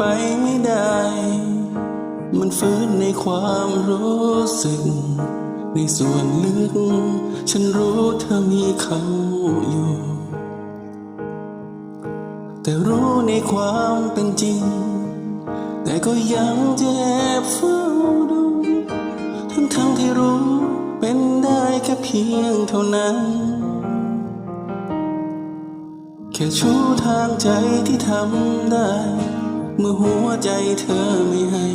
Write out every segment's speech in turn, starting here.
ไม่ได้ มันฟื้นในความรู้สึก ในส่วนลึก ฉันรู้เธอมีเขาอยู่ แต่รู้ในความเป็นจริง แต่ก็ยังเจะแอบเฝ้าดู ทั้งทั้งๆที่รู้เป็นได้แค่เพียงเท่านั้นแค่ชูทางใจที่ทำได้ เมื่อหัวใจเธอไม่ให้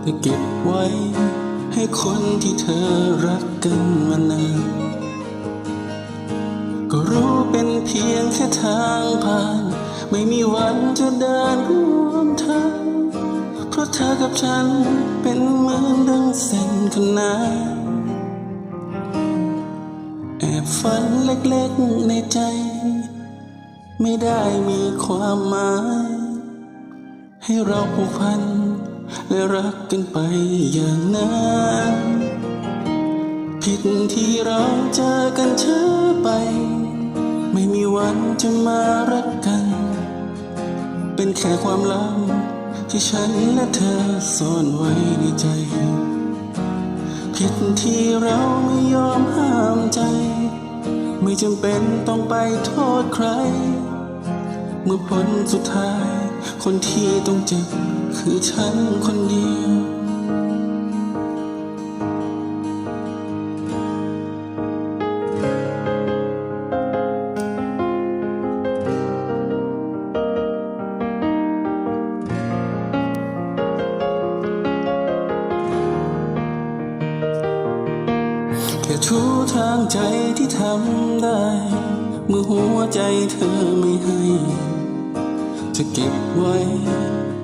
แต่เก็บไว้ให้คนที่เธอรักกันมานานก็รู้เป็นเพียงแค่ทางผ่าน ไม่มีวันจะเดินร่วมทางเพราะเธอกับฉันเป็นเหมือนดังเส้นขนานแอบฝันเล็กๆในใจ ไม่ได้มีความหมาย ให้เราผูกพัน และรักกันไปอย่างนั้นผิดที่เราเจอกันช้าไป ไม่มีวันจะมารักกัน เป็นแค่ความลับที่ฉันและเธอซ่อนไว้ในใจ ผิดที่เราไม่ยอมห้ามใจ ไม่จำเป็นต้องไปโทษใคร เมื่อผลสุดท้าย คนที่ต้องเจ็บคือฉันคนเดียว แค่ชูทางใจที่ทำได้ เมื่อหัวใจเธอไม่ให้ จะเก็บไว้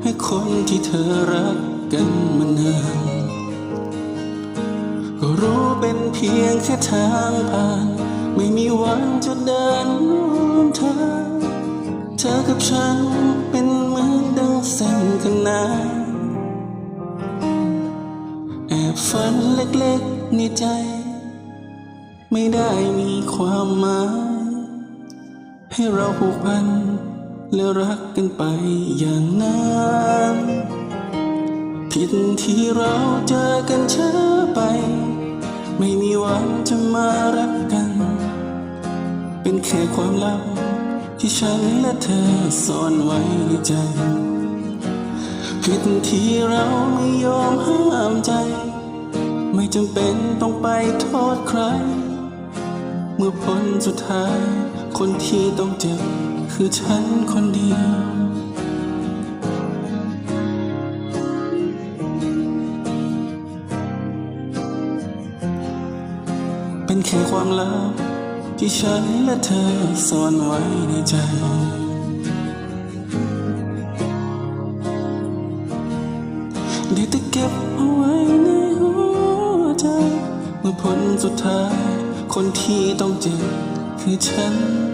ให้คนที่เธอรักกันมานานก็รู้เป็นเพียงแค่ทางผ่าน ไม่มีวันจะเดินร่วมทางเธอกับฉันเป็นเหมือนดังเส้นขนานแอบฝันเล็กๆในใจ ไม่ได้มีความหมายให้เราผูกพัน และรักกันไปอย่างนั้นผิดที่เราเจอกันเช้าไป ไม่มีวันจะมารักกัน เป็นแค่ความลับที่ฉันและเธอซ่อนไว้ในใจผิดที่เราไม่ยอมห้ามใจ ไม่จำเป็นต้องไปโทษใคร เมื่อผลสุดท้ายคนที่ต้องเจ็บ คือฉันคนเดียว เป็นแค่ความลับที่ฉันและเธอซ่อนไว้ในใจ ได้แต่เก็บเอาไว้ในหัวใจ เมื่อผลสุดท้าย คนที่ต้องเจ็บคือฉันคน